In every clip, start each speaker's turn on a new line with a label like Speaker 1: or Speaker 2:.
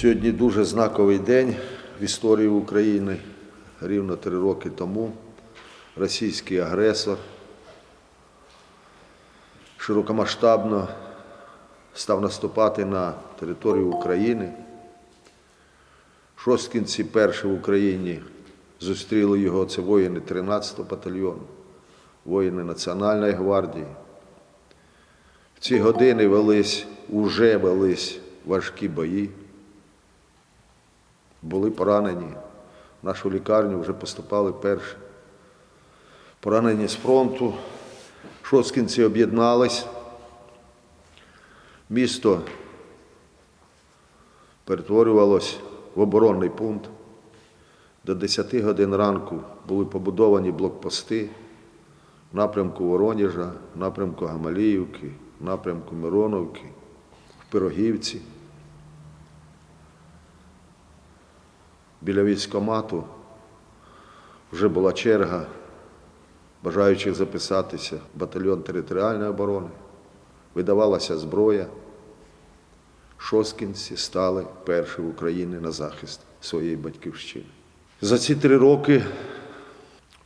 Speaker 1: Сьогодні дуже знаковий день в історії України. Рівно три роки тому російський агресор широкомасштабно став наступати на територію України. Шосткінці перші в Україні зустріли його, це воїни 13-го батальйону, воїни Національної гвардії. В ці години велись, уже велись важкі бої. Були поранені. В нашу лікарню вже поступали перші. Поранені з фронту. Шосткінці об'єднались. Місто перетворювалось в оборонний пункт. До 10 годин ранку були побудовані блокпости в напрямку Воронежа, в напрямку Гамаліївки, в напрямку Мироновки, в Пирогівці. Біля військомату вже була черга бажаючих записатися в батальйон територіальної оборони. Видавалася зброя. Шосткінці стали перші в Україні на захист своєї батьківщини. За ці три роки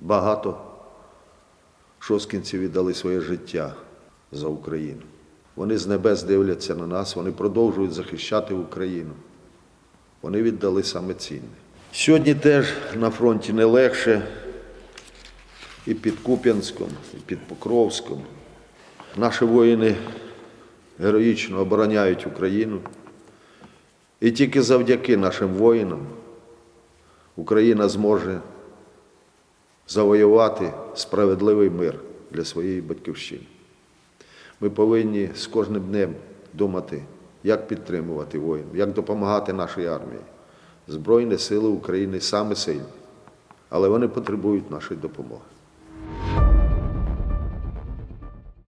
Speaker 1: багато шосткінців віддали своє життя за Україну. Вони з небес дивляться на нас, вони продовжують захищати Україну. Вони віддали саме цінне. Сьогодні теж на фронті не легше і під Куп'янськом, і під Покровськом. Наші воїни героїчно обороняють Україну. І тільки завдяки нашим воїнам Україна зможе завоювати справедливий мир для своєї батьківщини. Ми повинні з кожним днем думати, як підтримувати воїнів, як допомагати нашій армії. Збройні сили України саме сильні, але вони потребують нашої допомоги.